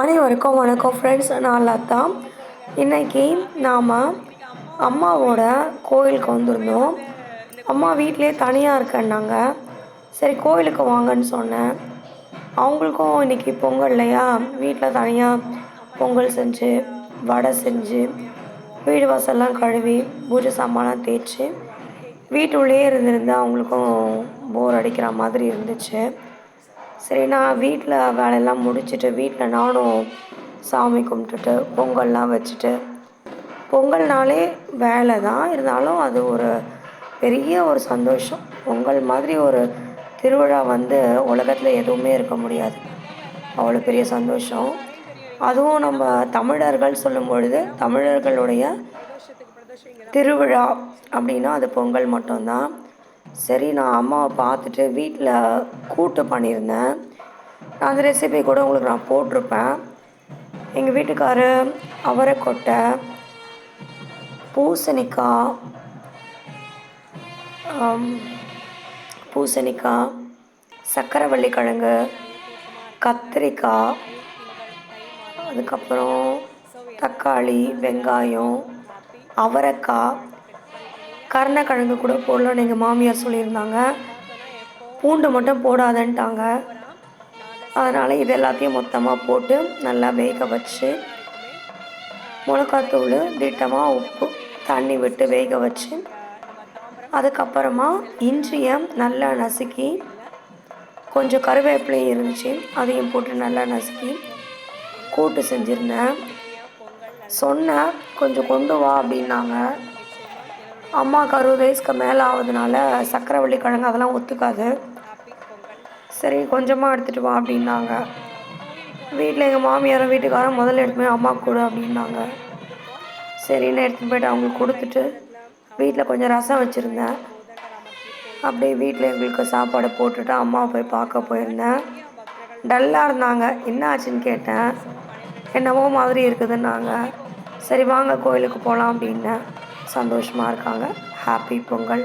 அனைவருக்கும் வணக்கம் ஃப்ரெண்ட்ஸ் நான் லதா. இன்றைக்கி நாம் அம்மாவோட கோயிலுக்கு வந்திருந்தோம். அம்மா வீட்டிலே தனியாக இருக்கேன்னாங்க. சரி கோயிலுக்கு வாங்கன்னு சொன்னேன். அவங்களுக்கும் இன்றைக்கி பொங்கல் இல்லையா? வீட்டில் தனியாக பொங்கல் செஞ்சு வடை செஞ்சு வீடு வாசல்லாம் கழுவி பூஜை சாமான்லாம் தேய்ச்சி வீட்டுள்ளே இருந்திருந்து அவங்களுக்கும் போர் அடிக்கிற மாதிரி இருந்துச்சு. சரி நான் வீட்டில் வேலையெல்லாம் முடிச்சுட்டு வீட்டில் நானும் சாமி கும்பிட்டுட்டு பொங்கல்லாம் வச்சுட்டு பொங்கல்னாலே வேலை தான். இருந்தாலும் அது ஒரு பெரிய ஒரு சந்தோஷம். பொங்கல் மாதிரி ஒரு திருவிழா வந்து உலகத்தில் எதுவுமே இருக்க முடியாது. அவ்வளோ பெரிய சந்தோஷம். அதுவும் நம்ம தமிழர்கள் சொல்லும் பொழுது தமிழர்களுடைய திருவிழா அப்படின்னா அது பொங்கல் மட்டும்தான். சரி நான் அம்மாவை பார்த்துட்டு வீட்டில் கூட்டு பண்ணியிருந்தேன். நான் அந்த ரெசிபி கூட உங்களுக்கு நான் போட்டிருப்பேன். எங்கள் வீட்டுக்காரு அவரைக்கொட்டை பூசணிக்காய் பூசணிக்காய் சக்கரவள்ளி கிழங்கு கத்திரிக்காய் அதுக்கப்புறம் தக்காளி வெங்காயம் அவரைக்காய் கருணக்கிழங்கு கூட போடலான்னு எங்கள் மாமியார் சொல்லியிருந்தாங்க. பூண்டு மட்டும் போடாதன்ட்டாங்க. அதனால் இது எல்லாத்தையும் மொத்தமாக போட்டு நல்லா வேக வச்சு மிளகாத்தூள் திட்டமாக உப்பு தண்ணி விட்டு வேக வச்சு அதுக்கப்புறமா இஞ்சியை நல்லா நசுக்கி கொஞ்சம் கருவேப்பிலையும் இருந்துச்சு அதையும் போட்டு நல்லா நசுக்கி கூட்டு செஞ்சுருந்தேன். சொன்னேன் கொஞ்சம் கொண்டு வா அப்படின்னாங்க. அம்மாவுக்கு அறுபது வயசுக்கு மேலே ஆகுதுனால சக்கரவள்ளி கிழங்கு அதெல்லாம் ஒத்துக்காது. சரி கொஞ்சமாக எடுத்துகிட்டு வா அப்படின்னாங்க. வீட்டில் எங்கள் மாமியாரும் வீட்டுக்காரரும் முதல்ல எடுத்துமே போய் அம்மா கொடு அப்படின்னாங்க. சரின்னு எடுத்துகிட்டு போயிட்டு அவங்களுக்கு கொடுத்துட்டு வீட்டில் கொஞ்சம் ரசம் வச்சுருந்தேன். அப்படியே வீட்டில் எங்களுக்கு சாப்பாடு போட்டுட்டு அம்மாவை போய் பார்க்க போயிருந்தேன். டல்லாக இருந்தாங்க. என்ன ஆச்சுன்னு கேட்டேன். என்னவோ மாதிரி இருக்குதுன்னாங்க. சரி வாங்க கோயிலுக்கு போகலாம் அப்படின்னு சந்தோஷமாக இருக்காங்க. ஹாப்பி பொங்கல்.